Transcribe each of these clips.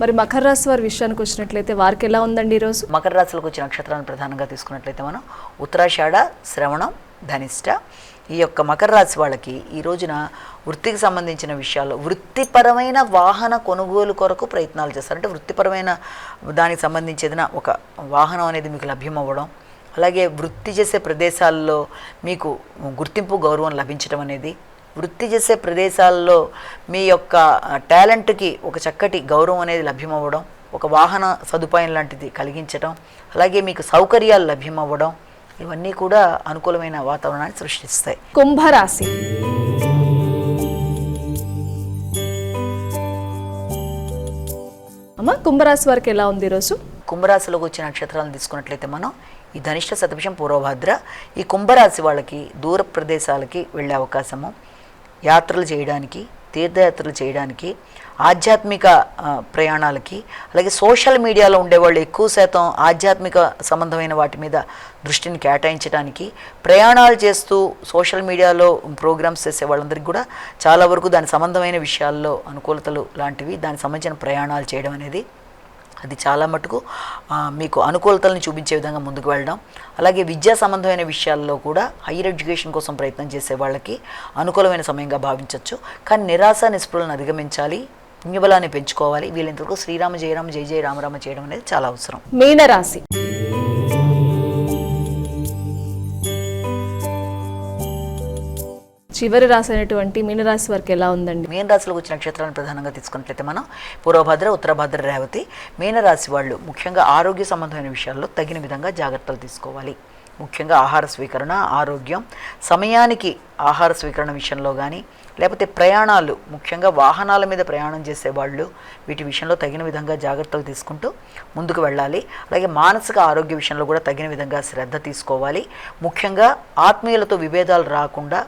మరి మకర రాశి వారి విషయానికి వచ్చినట్లయితే వారికి ఎలా ఉందండి ఈరోజు మకర రాశిలోకి వచ్చే నక్షత్రాన్ని ప్రధానంగా తీసుకున్నట్లయితే మనం ఉత్తరాషాఢ శ్రవణం ధనిష్ట ఈ యొక్క మకర రాశి వాళ్ళకి ఈ రోజున వృత్తికి సంబంధించిన విషయాలు వృత్తిపరమైన వాహన కొనుగోలు కొరకు ప్రయత్నాలు చేస్తారు. అంటే వృత్తిపరమైన దానికి సంబంధించి ఏదైనా ఒక వాహనం అనేది మీకు లభ్యం అవ్వడం అలాగే వృత్తి చేసే ప్రదేశాల్లో మీకు గుర్తింపు గౌరవం లభించడం అనేది వృత్తి చేసే ప్రదేశాల్లో మీ యొక్క టాలెంట్కి ఒక చక్కటి గౌరవం అనేది లభ్యమవ్వడం ఒక వాహన సదుపాయం లాంటిది కలిగించడం అలాగే మీకు సౌకర్యాలు లభ్యమవ్వడం ఇవన్నీ కూడా అనుకూలమైన వాతావరణాన్ని సృష్టిస్తాయి. కుంభరాశి. అమ్మ కుంభరాశి వారికి ఎలా ఉంది ఈరోజు? కుంభరాశిలోకి వచ్చిన నక్షత్రాలను తీసుకున్నట్లయితే మనం ఈ ధనిష్ట శతభిషం పూర్వభద్ర ఈ కుంభరాశి వాళ్ళకి దూర ప్రదేశాలకి వెళ్ళే అవకాశము. యాత్రలు చేయడానికి తీర్థయాత్రలు చేయడానికి ఆధ్యాత్మిక ప్రయాణాలకి అలాగే సోషల్ మీడియాలో ఉండేవాళ్ళు ఎక్కువ శాతం ఆధ్యాత్మిక సంబంధమైన వాటి మీద దృష్టిని కేటాయించడానికి ప్రయాణాలు చేస్తూ సోషల్ మీడియాలో ప్రోగ్రామ్స్ చేసే వాళ్ళందరికీ కూడా చాలా వరకు దాని సంబంధమైన విషయాల్లో అనుకూలతలు లాంటివి దానికి సంబంధించిన ప్రయాణాలు చేయడం అనేది అది చాలా మటుకు మీకు అనుకూలతలను చూపించే విధంగా ముందుకు వెళ్ళడం అలాగే విద్యా సంబంధమైన విషయాల్లో కూడా హైయర్ ఎడ్యుకేషన్ కోసం ప్రయత్నం చేసే వాళ్ళకి అనుకూలమైన సమయంగా భావించవచ్చు కానీ నిరాశ నిస్పృలను అధిగమించాలి. పుణ్యబలాన్ని పెంచుకోవాలి. వీళ్ళంతవరకు శ్రీరామ జయరామ జయ జయ రామరామ చేయడం అనేది చాలా అవసరం. మీనరాశి. చివరి రాశి అయినటువంటి మీనరాశి వరకు ఎలా ఉందండి? మీనరాశిలోకి వచ్చిన నక్షత్రాలను ప్రధానంగా తీసుకున్నట్లయితే మనం పూర్వభద్ర ఉత్తరభద్ర రేవతి మీనరాశి వాళ్ళు ముఖ్యంగా ఆరోగ్య సంబంధమైన విషయాల్లో తగిన విధంగా జాగ్రత్తలు తీసుకోవాలి. ముఖ్యంగా ఆహార స్వీకరణ ఆరోగ్యం సమయానికి ఆహార స్వీకరణ విషయంలో కానీ లేకపోతే ప్రయాణాలు ముఖ్యంగా వాహనాల మీద ప్రయాణం చేసే వాళ్ళు వీటి విషయంలో తగిన విధంగా జాగ్రత్తలు తీసుకుంటూ ముందుకు వెళ్ళాలి. అలాగే మానసిక ఆరోగ్య విషయంలో కూడా తగిన విధంగా శ్రద్ధ తీసుకోవాలి. ముఖ్యంగా ఆత్మీయులతో విభేదాలు రాకుండా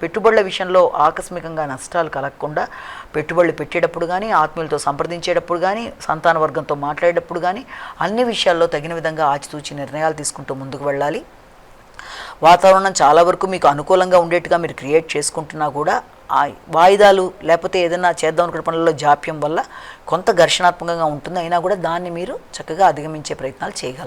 పెట్టుబడుల విషయంలో ఆకస్మికంగా నష్టాలు కలగకుండా పెట్టుబడులు పెట్టేటప్పుడు కానీ ఆత్మీయులతో సంప్రదించేటప్పుడు కానీ సంతాన వర్గంతో మాట్లాడేటప్పుడు కానీ అన్ని విషయాల్లో తగిన విధంగా ఆచితూచి నిర్ణయాలు తీసుకుంటూ ముందుకు వెళ్ళాలి. వాతావరణం చాలా వరకు మీకు అనుకూలంగా ఉండేట్టుగా మీరు క్రియేట్ చేసుకుంటున్నా కూడా ఆ వాయిదాలు లేకపోతే ఏదైనా చేద్దాం అనుకున్న పనుల్లో జాప్యం వల్ల కొంత ఘర్షణాత్మకంగా ఉంటుంది. అయినా కూడా దాన్ని మీరు చక్కగా అధిగమించే ప్రయత్నాలు చేయగలరు.